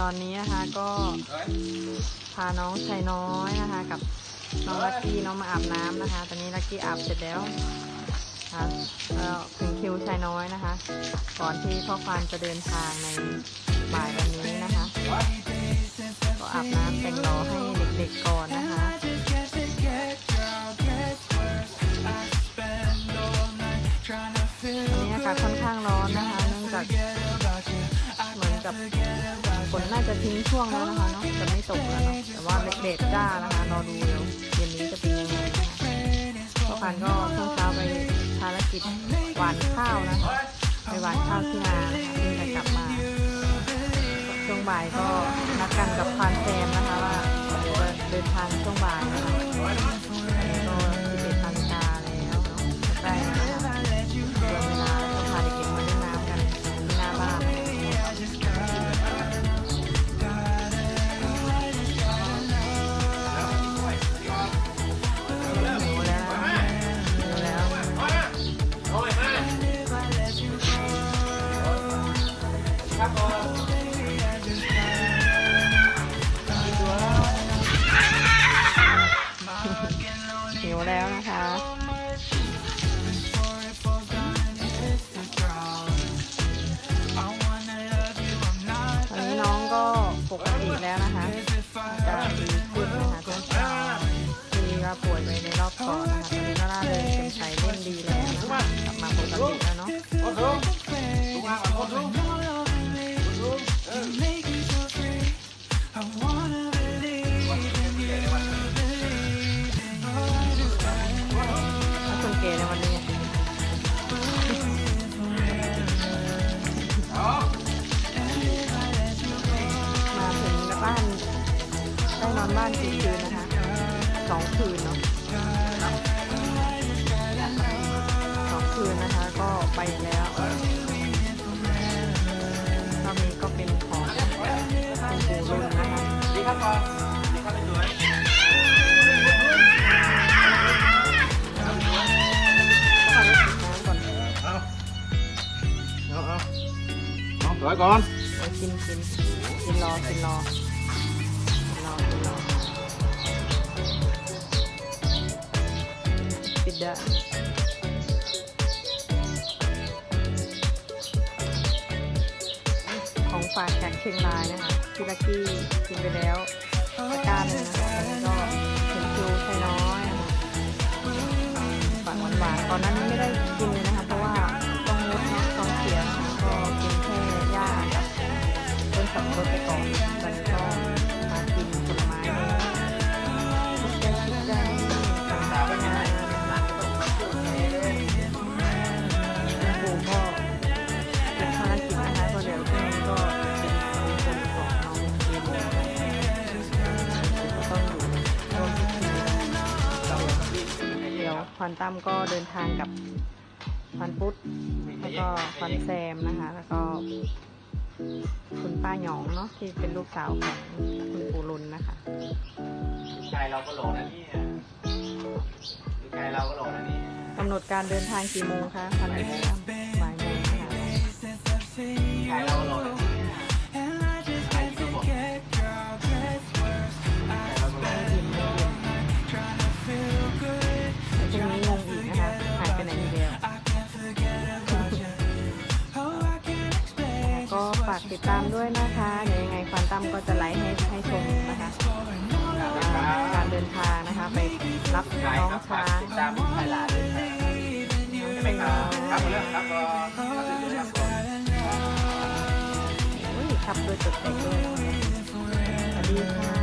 ตอนนี้นะคะก็พาน้องชายน้อยนะคะ กับน้องลักกี้น้องมาอาบน้ำนะคะ ตอนนี้ลักกี้อาบเสร็จแล้วนะคะแล้วถึงคิวชายน้อยนะคะ ก่อนที่พ่อควานจะเดินทางในบ่ายวันนี้นะคะ ก็อาบน้ำแต่งรอให้เด็กๆก่อน น่าจะทิ้งช่วงแล้วนะคะเนาะจะไม่ตกแล้วเนาะแต่ว่าเด็ดจ้านะคะรอดูเดี๋ยวเย็นนี้จะเป็นยังไงนะคะพ่อพันก็ช่วงเช้าไปภารกิจหวานข้าวนะคะไปหวานข้าวที่นานะคะเพิ่งจะกลับมาช่วงบ่ายก็นัดกันกับพานแซม แล้วนะคะตอนนี้น้องก็ปกติแล้วนะคะจะดีขึ้นนะคะช่วงเช้าที่ว่าป่วยไปในรอบก่อนนะคะตอนนี้ก็ร่าเริงเป็นใสเล่นดีแล้วนะคะกลับมาปกติแล้วเนาะ ในวันนี้มาถึงบ้านได้นอนบ้านกี่คืนนะคะสองคืนเนาะสองคืนนะคะก็ไปแล้วรอบนี้ก็เป็นของคุณปู่รุ่นนะคะดีครับก่อนดีครับ เอาเอาเอาสวยก่อนไปกินกินกินรอกินรอกินรอกินรอปิดเด้อของฝากจากเชียงรายนะคะพี่ลักกี้กินไปแล้วตะกร้ารนึงนะคะแล้วก็เห็นคิวใช้น้อยนะคะฝากหวานๆตอนนั้น ขับรดไปก่อนตอนนี้ก็มากินผลไม้เลยทุกใจทุกใจต่างๆนานาคุณปู่ก็เป็นภารกิจนะคะก็เดี๋ยวพรุ่งนี้ก็เป็นคนของน้องเอ็มก็ต้องอยู่ร่วมพิธีเดี๋ยวควันตั้มก็เดินทางกับควันปุ๊ดแล้วก็ควันแซมนะคะ แล้วก็ คุณป้าหยองเนาะที่เป็นลูกสาวของคุณปู่รุนนะคะลูกชายเราก็หล่อนะเนี่ยลูกชายเราก็หล่อนะเนี่ยกำหนดการเดินทางกี่โมงคะพันธุ์ตั้ม ฝากติดตามด้วยนะคะเดี๋ยวยังไงควันตั้มก็จะไลฟ์ให้ให้ชมนะคะอ่าการเดินทางนะคะไปรับน้องช้างตามชายลานด้วยครับใช่ไหมครับ ครับเรื่องครับก็อนครับเรื่องครับก่อนอุ้ยขับด้วยจุดเด็กด้วยสวัสดีค่ะ